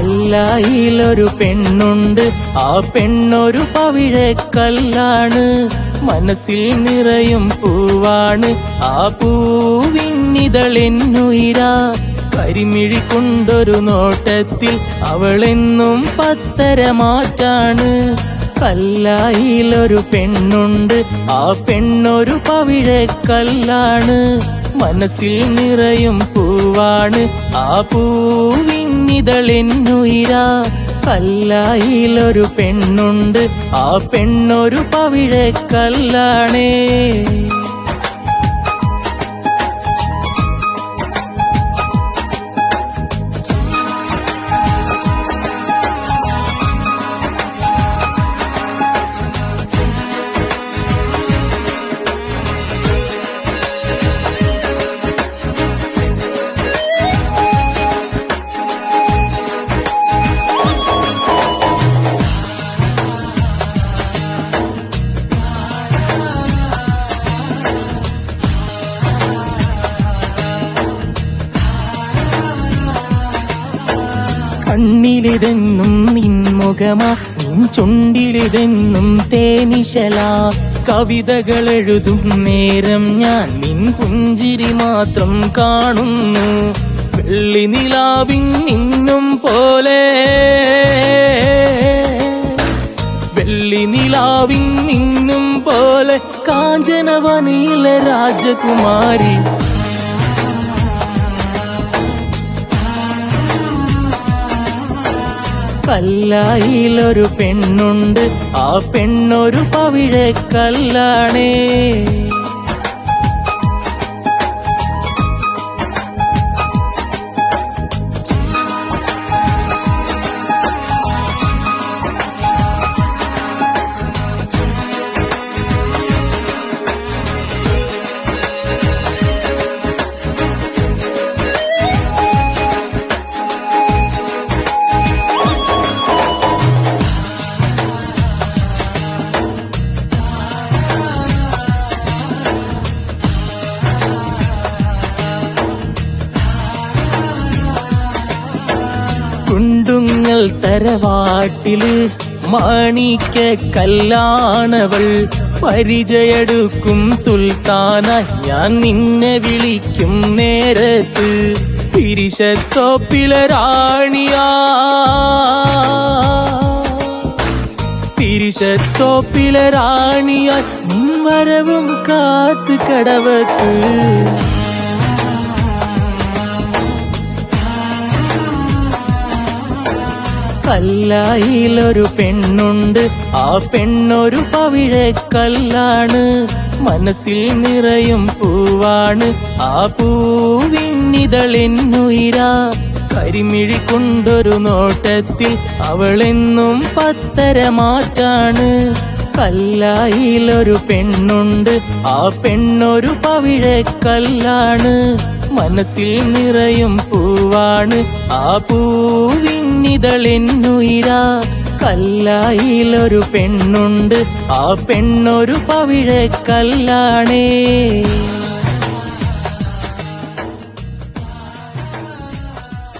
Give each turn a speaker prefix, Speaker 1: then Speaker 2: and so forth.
Speaker 1: കല്ലായിലൊരു പെണ്ണുണ്ട്. ആ പെണ്ണൊരു പവിഴക്കല്ലാണ്. മനസ്സിൽ നിറയും പൂവാണ്. ആ പൂവിന്നിതളെന്നുയിരാ കരിമിഴി കൊണ്ടൊരു നോട്ടത്തിൽ അവളെന്നും പത്തര മാറ്റാണ്. കല്ലായിലൊരു പെണ്ണുണ്ട്. ആ പെണ്ണൊരു പവിഴക്കല്ലാണ്. മനസ്സിൽ നിറയും പൂവാണ്. ആ പൂവിന്നിതളെന്നുയിരാ കല്ലായിലൊരു പെണ്ണുണ്ട്. ആ പെണ്ണൊരു പവിഴക്കല്ലാണേ. കണ്ണിലിതെന്നും നിൻമുഖമാ നിൻ ചുണ്ടിലിതെന്നും തേനിശല. കവിതകൾ എഴുതും നേരം ഞാൻ നിൻ പുഞ്ചിരി മാത്രം കാണുന്നു. വെള്ളി നിലാവിൻ നിന്നും പോലെ. വെള്ളി നിലാവിൻ നിന്നും പോലെ. കാഞ്ചനവനീല രാജകുമാരി കല്ലായിലൊരു പെണ്ണുണ്ട്. ആ പെണ്ണൊരു പവിഴക്കല്ലാണേ. കുണ്ടുങ്ങൽ തരവാട്ടില് മാണിക്ക കല്ലാണവൾ പരിചയെടുക്കും സുൽത്താന ഞാൻ നിന്നെ വിളിക്കും നേരത്ത് തിരിശത്തോപ്പിലെ റാണിയാ തിരിശത്തോപ്പിലെ റാണിയായി നിൻ വരവും കാത്ത് കടവത്ത് കല്ലായിലൊരു പെണ്ണുണ്ട്. ആ പെണ്ണൊരു പവിഴക്കല്ലാണ്. മനസ്സിൽ നിറയും പൂവാണ്. ആ പൂവിന്നിതളെന്നുയിരാ കരിമിഴി കൊണ്ടൊരു നോട്ടത്തിൽ അവളെന്നും പത്തരമാറ്റാണ് കല്ലായിലൊരു പെണ്ണുണ്ട്. ആ പെണ്ണൊരു പവിഴക്കല്ലാണ്. മനസ്സിൽ നിറയും പൂവാണ്. ആ പൂവിന്നിതളെന്നുയിരാ കല്ലായിലൊരു പെണ്ണുണ്ട്. ആ പെണ്ണൊരു പവിഴക്കല്ലാണേ.